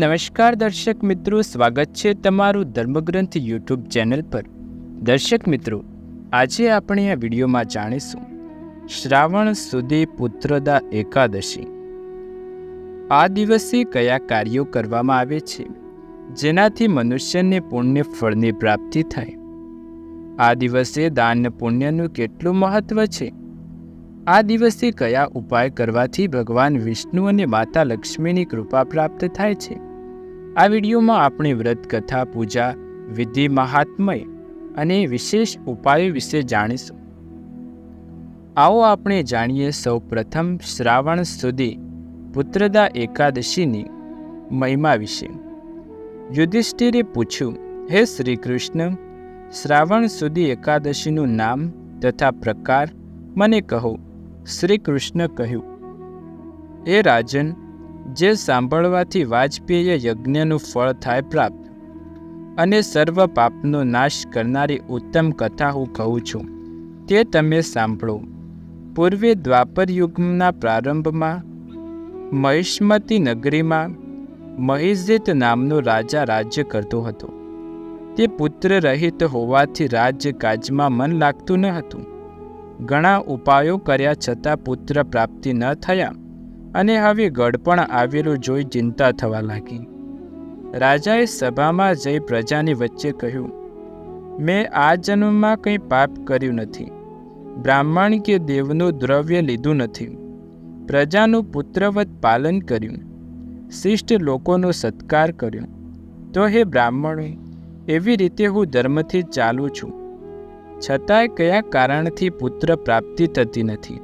નમસ્કાર દર્શક મિત્રો, સ્વાગત છે તમારું ધર્મગ્રંથ યુટ્યુબ ચેનલ પર. દર્શક મિત્રો, આજે આપણે આ વિડીયોમાં જાણીશું, શ્રાવણ સુધી પુત્રદા એકાદશી. આ દિવસે કયા કાર્યો કરવામાં આવે છે? જેનાથી મનુષ્યને પુણ્ય ફળની પ્રાપ્તિ થાય? આ દિવસે દાન પુણ્યનું કેટલું મહત્વ છે? આ દિવસે કયા ઉપાય કરવાથી ભગવાન વિષ્ણુ અને માતા લક્ષ્મીની કૃપા પ્રાપ્ત થાય છે? આ વિડીયોમાં આપણે વ્રત કથા પૂજા, વિધિ મહાત્મય અને વિશેષ ઉપાયો વિશે જાણીશું. આવો આપણે જાણીએ સૌ પ્રથમ શ્રાવણ સુધી પુત્રદા એકાદશીની મહિમા વિશે. યુધિષ્ઠિરે પૂછ્યું, હે શ્રી કૃષ્ણ શ્રાવણ સુધી એકાદશીનું નામ તથા પ્રકાર મને કહો. શ્રી કૃષ્ણ કહ્યું, એ રાજન જે સાંભળવાથી વાજપેયી યજ્ઞનું ફળ થાય પ્રાપ્ત. અને સર્વ પાપનો નાશ કરનારી ઉત્તમ કથા હું કહું છું. તે તમે સાંભળો. પૂર્વે દ્વાપર યુગના પ્રારંભમાં, મહિષ્મતી નગરીમાં, મહિઝિત નામનો રાજા રાજ્ય કરતો હતો. તે પુત્ર રહિત હોવાથી રાજ્યકાજમાં મન લાગતું ન હતું. ઘણા ઉપાયો કર્યા છતાં પુત્ર પ્રાપ્તિ ન થયા. અને હવે ગળપણ આવેલું જોઈ ચિંતા થવા લાગી. રાજાએ સભામાં જઈ પ્રજાની વચ્ચે કહ્યું, મેં આ જન્મમાં કંઈ પાપ કર્યું નથી. બ્રાહ્મણ કે દેવનું દ્રવ્ય લીધું નથી. પ્રજાનું પુત્રવત પાલન કર્યું. શિષ્ટ લોકોનો સત્કાર કર્યો. તો હે બ્રાહ્મણો એવી રીતે હું ધર્મથી ચાલું છું. છતાંય કયા કારણથી પુત્ર પ્રાપ્તિ થતી નથી?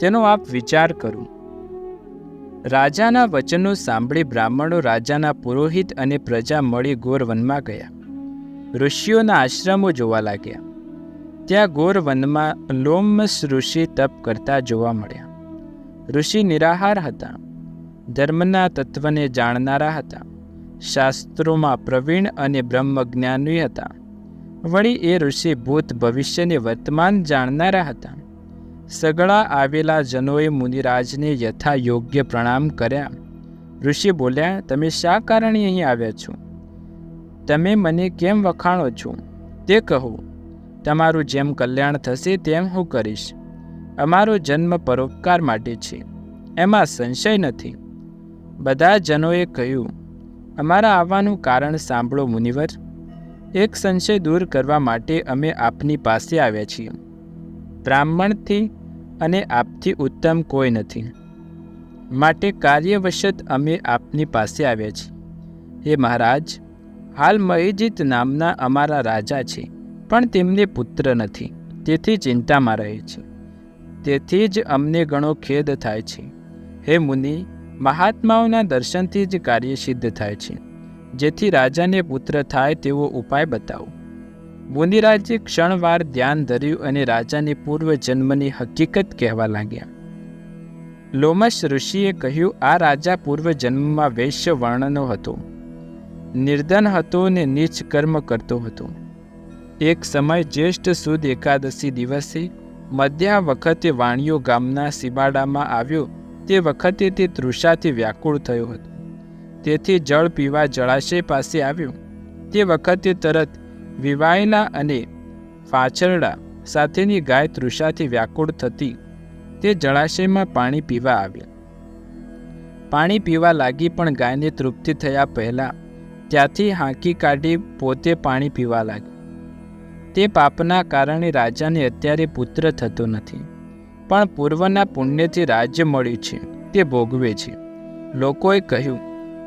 તેનો આપ વિચાર કરો. રાજાના વચનો સાંભળી બ્રાહ્મણો રાજાના પુરોહિત અને પ્રજા મળી ગોર વનમાં ગયા. ઋષિઓના આશ્રમો જોવા લાગ્યા. ત્યાં ગોર વનમાં લોમસ ઋષિ તપ કરતા જોવા મળ્યા. ઋષિ નિરાહાર હતા. ધર્મના તત્વને જાણનારા હતા. શાસ્ત્રોમાં પ્રવીણ અને બ્રહ્મજ્ઞાની હતા. વળી એ ઋષિ ભૂત ભવિષ્યને વર્તમાન જાણનારા હતા. સગળા આવેલા જનોએ મુનિરાજને યથા યોગ્ય પ્રણામ કર્યા. ઋષિ બોલ્યા, તમે શા કારણે અહીં આવ્યા છો? તમે મને કેમ વખાણો છો? તે કહો. તમારું જેમ કલ્યાણ થશે તેમ હું કરીશ. અમારો જન્મ પરોપકાર માટે છે. એમાં સંશય નથી. બધા જનોએ કહ્યું, અમારા આવવાનું કારણ સાંભળો મુનિવર. એક સંશય દૂર કરવા માટે અમે આપની પાસે આવ્યા છીએ. બ્રાહ્મણથી અને આપથી ઉત્તમ કોઈ નથી. માટે કાર્યવશત અમે આપની પાસે આવ્યા છીએ. હે મહારાજ, હાલ મહિજીત નામના અમારા રાજા છે, પણ તેમને પુત્ર નથી, તેથી ચિંતામાં રહે છે. તેથી જ અમને ઘણો ખેદ થાય છે. હે મુનિ, મહાત્માઓના દર્શનથી જ કાર્ય સિદ્ધ થાય છે. જેથી રાજાને પુત્ર થાય તેવો ઉપાય બતાવો. મુનિરાજે ક્ષણવાર ધ્યાન ધર્યું અને રાજાની પૂર્વ જન્મની હકીકત કહેવા લાગ્યા. લોમશ ઋષિએ કહ્યું, આ રાજા પૂર્વ જન્મમાં વૈશ્ય વર્ણનો હતો. નિર્ધન હતો ને નીચ કર્મ કરતો હતો. એક સમય જ્યેષ્ઠ સુદ એકાદશી દિવસે મધ્યા વખતે વાણિયો ગામના સીબાડામાં આવ્યો. તે વખતે તે તૃષાથી વ્યાકુળ થયો હતો. તેથી જળ પીવા જળાશય પાસે આવ્યો. તે વખતે તરત વિવાયેલા અને પાછરડા સાથેની ગાય તૃષાથી વ્યાકુળ થતી તે જળાશયમાં પાણી પીવા આવ્યા પાણી પીવા લાગી પણ ગાયને તૃપ્તિ થયા પહેલાં ત્યાંથી હાંકી કાઢી પોતે પાણી પીવા લાગી. તે પાપના કારણે રાજાને અત્યારે પુત્ર થતો નથી, પણ પૂર્વના પુણ્યથી રાજ્ય મળ્યું છે, તે ભોગવે છે. લોકોએ કહ્યું,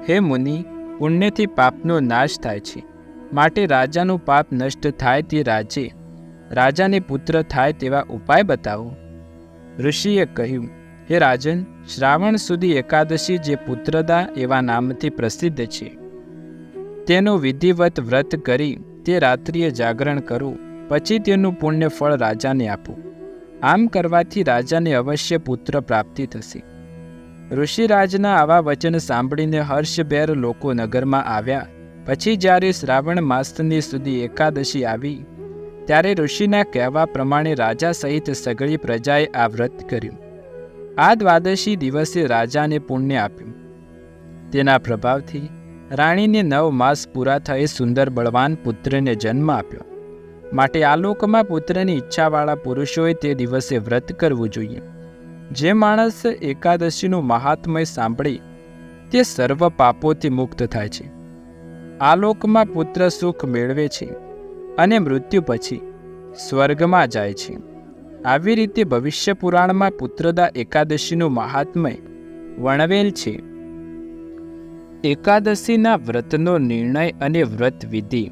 હે મુનિ, પુણ્યથી પાપનો નાશ થાય છે. માટે રાજાનું પાપ નષ્ટ થાય તે રાજે રાજાને પુત્ર થાય તેવા ઉપાય બતાવો. ઋષિએ કહ્યું, હે રાજન, શ્રાવણ સુધી એકાદશી જે પુત્રદા એવા નામથી પ્રસિદ્ધ છે. તેનું વિધિવત વ્રત કરી તે રાત્રિએ જાગરણ કરવું પછી તેનું પુણ્ય ફળ રાજાને આપવું આમ કરવાથી રાજાને અવશ્ય પુત્ર પ્રાપ્તિ થશે. ઋષિરાજના આવા વચન સાંભળીને હર્ષભેર લોકો નગરમાં આવ્યા. પછી જ્યારે શ્રાવણ માસની સુધી એકાદશી આવી, ત્યારે ઋષિના કહેવા પ્રમાણે રાજા સહિત સગળી પ્રજાએ આ વ્રત કર્યું. આ દ્વાદશી દિવસે રાજાને પુણ્ય આપ્યું. તેના પ્રભાવથી રાણીને નવ માસ પૂરા થયે સુંદર બળવાન પુત્રને જન્મ આપ્યો. માટે આ લોકમાં પુત્રની ઈચ્છાવાળા પુરુષોએ તે દિવસે વ્રત કરવું જોઈએ. જે માણસ એકાદશીનું મહાત્મય સાંભળી, તે સર્વ પાપોથી મુક્ત થાય છે. આ લોકમાં પુત્ર સુખ મેળવે છે અને મૃત્યુ પછી સ્વર્ગમાં જાય છે. આવી રીતે ભવિષ્ય પુરાણમાં પુત્રદા એકાદશીનું મહાત્મય વર્ણવેલ છે. એકાદશીના વ્રતનો નિર્ણય અને વ્રત વિધિ.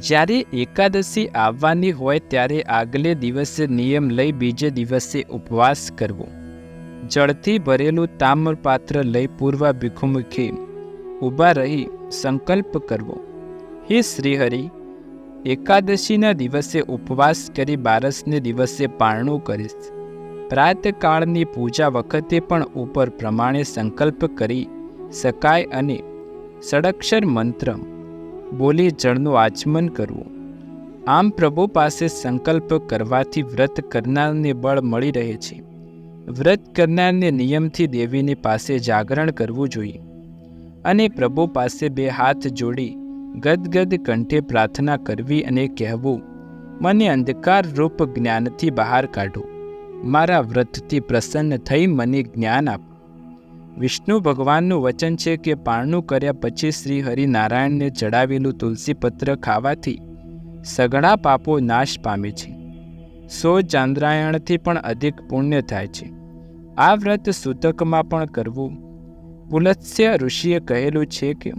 જ્યારે એકાદશી આવવાની હોય ત્યારે આગલે દિવસે નિયમ લઈ બીજે દિવસે ઉપવાસ કરવો. જળથી ભરેલું તામ્રપાત્ર લઈ પૂર્વ ભીખુમુખે ઊભા રહી સંકલ્પ કરવો. હે શ્રીહરિ, એકાદશીના દિવસે ઉપવાસ કરી બારસને દિવસે પારણું કરીશ. પ્રાતકાળની પૂજા વખતે પણ ઉપર પ્રમાણે સંકલ્પ કરી શકાય અને સડક્ષર મંત્ર બોલી જળનું આચમન કરવું. આમ પ્રભુ પાસે સંકલ્પ કરવાથી વ્રત કરનારને બળ મળી રહે છે. વ્રત કરનારને નિયમથી દેવીની પાસે જાગરણ કરવું જોઈએ. અને પ્રભુ પાસે બે હાથ જોડી, ગદગદ કંઠે પ્રાર્થના કરવી અને કહેવું, મને અંધકારરૂપ જ્ઞાનથી બહાર કાઢો. મારા વ્રતથી પ્રસન્ન થઈ મને જ્ઞાન આપો. વિષ્ણુ ભગવાનનું વચન છે કે પારણું કર્યા પછી શ્રી હરિનારાયણને ચડાવેલું તુલસીપત્ર ખાવાથી સઘળા પાપો નાશ પામે છે. સો ચાંદ્રાયણથી પણ અધિક પુણ્ય થાય છે. આ વ્રત સૂતકમાં પણ કરવું પુલત્સ્ય ઋષિએ કહેલું છે કે,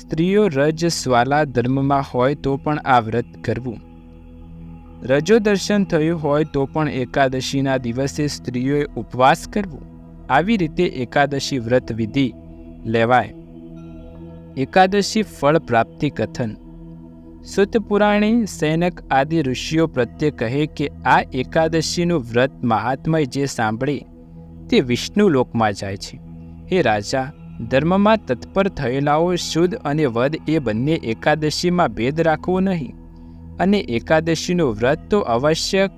સ્ત્રીઓ રજ સ્વાલા ધર્મમાં હોય તો પણ આ વ્રત કરવું. રજો દર્શન થયું હોય તો પણ એકાદશીના દિવસે સ્ત્રીઓએ ઉપવાસ કરવો. આવી રીતે એકાદશી વ્રત વિધિ લેવાય. એકાદશી ફળ પ્રાપ્તિ કથન. સુત પુરાણી સૈનક આદિ ઋષિઓ પ્રત્યે કહે કે, આ એકાદશીનું વ્રત મહાત્મય જે સાંભળે તે વિષ્ણુ લોકમાં જાય છે. હે રાજા, ધર્મમાં તત્પર થયેલાઓ શુદ્ધ અને વધ એ બંને એકાદશીમાં ભેદ રાખવો નહીં. અને એકાદશીનું વ્રત તો અવશ્ય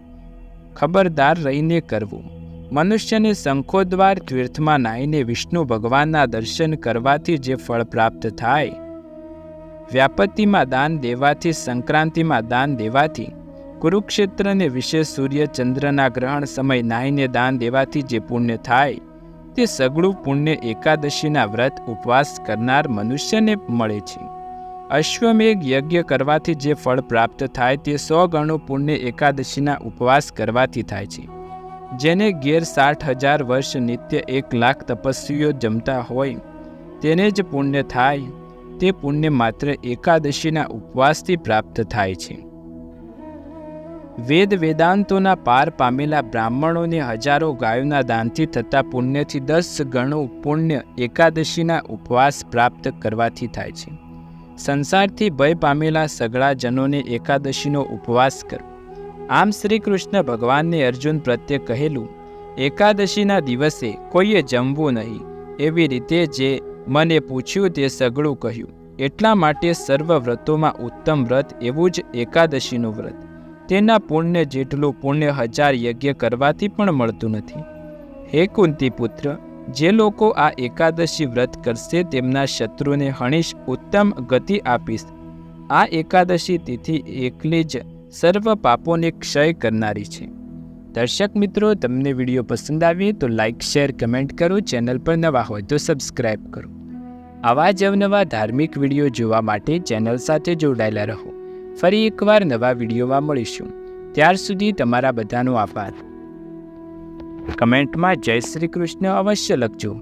ખબરદાર રહીને કરવું. મનુષ્યને શંખોદ્વાર તીર્થમાં નાહીને વિષ્ણુ ભગવાનના દર્શન કરવાથી જે ફળ પ્રાપ્ત થાય, વ્યાપતિમાં દાન દેવાથી, સંક્રાંતિમાં દાન દેવાથી, કુરુક્ષેત્રને વિશે સૂર્ય ચંદ્રના ગ્રહણ સમય નાહીને દાન દેવાથી જે પુણ્ય થાય તે સગળું પુણ્ય એકાદશીના વ્રત ઉપવાસ કરનાર મનુષ્યને મળે છે. અશ્વમેઘ યજ્ઞ કરવાથી જે ફળ પ્રાપ્ત થાય તે સો ગણું પુણ્ય એકાદશીના ઉપવાસ કરવાથી થાય છે. જેને ઘેર સાઠ હજાર વર્ષ નિત્ય એક લાખ તપસ્વીઓ જમતા હોય, તેને જ પુણ્ય થાય, તે પુણ્ય માત્ર એકાદશીના ઉપવાસથી પ્રાપ્ત થાય છે. વેદ વેદાંતોના પાર પામેલા બ્રાહ્મણોને હજારો ગાયોના દાનથી થતા પુણ્યથી દસ ગણું પુણ્ય એકાદશીના ઉપવાસ પ્રાપ્ત કરવાથી થાય છે. સંસારથી ભય પામેલા સગળા જનોને એકાદશીનો ઉપવાસ કરો. આમ શ્રી કૃષ્ણ ભગવાનને અર્જુન પ્રત્યે કહેલું, એકાદશીના દિવસે કોઈએ જમવું નહીં. એવી રીતે જે મને પૂછ્યું તે સગળું કહ્યું. એટલા માટે સર્વ વ્રતોમાં ઉત્તમ વ્રત એવું જ એકાદશીનું વ્રત. તેના પુણ્ય જેટલું પુણ્ય હજાર યજ્ઞ કરવાથી પણ મળતું નથી. હે કુંતી પુત્ર જે લોકો આ એકાદશી વ્રત કરશે તેમના શત્રુને હણીશ ઉત્તમ ગતિ આપીશ. આ એકાદશી તિથિ એકલી જ સર્વ પાપોને ક્ષય કરનારી છે. દર્શક મિત્રો, તમને વીડિયો પસંદ આવે તો લાઇક શેર, કમેન્ટ કરો, ચેનલ પર નવા હોય તો સબસ્ક્રાઈબ કરો. આવા જ અવનવા ધાર્મિક વીડિયો જોવા માટે ચેનલ સાથે જોડાયેલા રહો. ફરી એકવાર નવા વિડીયોમાં મળીશું. ત્યાર સુધી તમારા બધાનો આભાર. કમેન્ટમાં જય શ્રી કૃષ્ણ અવશ્ય લખજો.